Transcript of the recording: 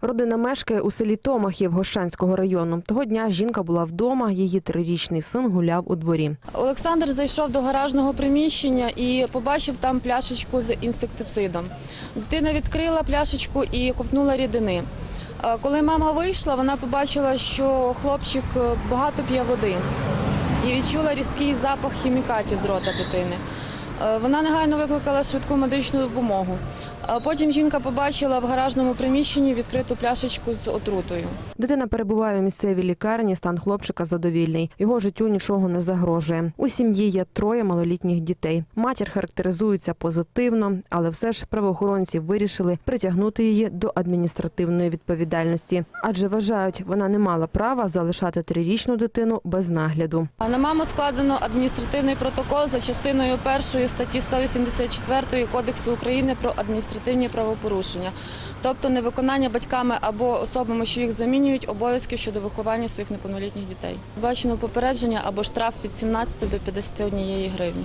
Родина мешкає у селі Томахів Гощанського району. Того дня жінка була вдома, її трирічний син гуляв у дворі. Олександр зайшов до гаражного приміщення і побачив там пляшечку з інсектицидом. Дитина відкрила пляшечку і ковтнула рідини. Е, Коли мама вийшла, вона побачила, що хлопчик е, багато п'є води і відчула різкий запах хімікатів з рота дитини. Е, Вона негайно викликала швидку медичну допомогу. А Потім жінка побачила в гаражному приміщенні відкриту пляшечку з отрутою. Дитина перебуває у місцевій лікарні. Стан хлопчика задовільний. Його життю нічого не загрожує. У сім'ї є троє малолітніх дітей. Матір характеризується позитивно, але все ж правоохоронці вирішили притягнути її до адміністративної відповідальності, адже вважають, вона не мала права залишати трирічну дитину без нагляду. На маму складено адміністративний протокол за частиною першої статті 184 Кодексу України про адміністративні правопорушення, тобто невиконання батьками або особами, що їх замінюють, обов'язків щодо виховання своїх неповнолітніх дітей. Бачено попередження або штраф від 17 до 51 гривні.